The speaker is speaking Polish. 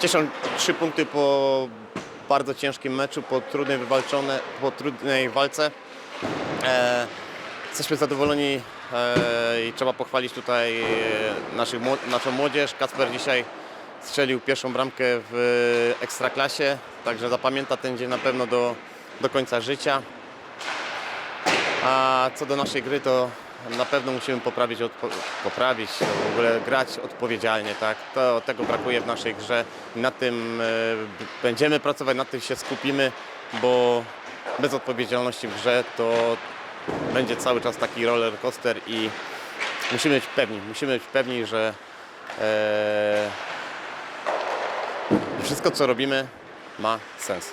53 punkty po bardzo ciężkim meczu, po trudnej wywalczone, po trudnej walce. E, jesteśmy zadowoleni e, i trzeba pochwalić tutaj e, naszych, naszą młodzież. Kacper dzisiaj strzelił pierwszą bramkę w Ekstraklasie, także zapamięta ten dzień na pewno do, do końca życia. A co do naszej gry, to na pewno musimy poprawić, poprawić w ogóle grać odpowiedzialnie, tak? To, tego brakuje w naszej grze. Nad tym e, będziemy pracować, nad tym się skupimy, bo bez odpowiedzialności w grze to będzie cały czas taki roller coaster i musimy być pewni, musimy być pewni, że e, wszystko co robimy ma sens.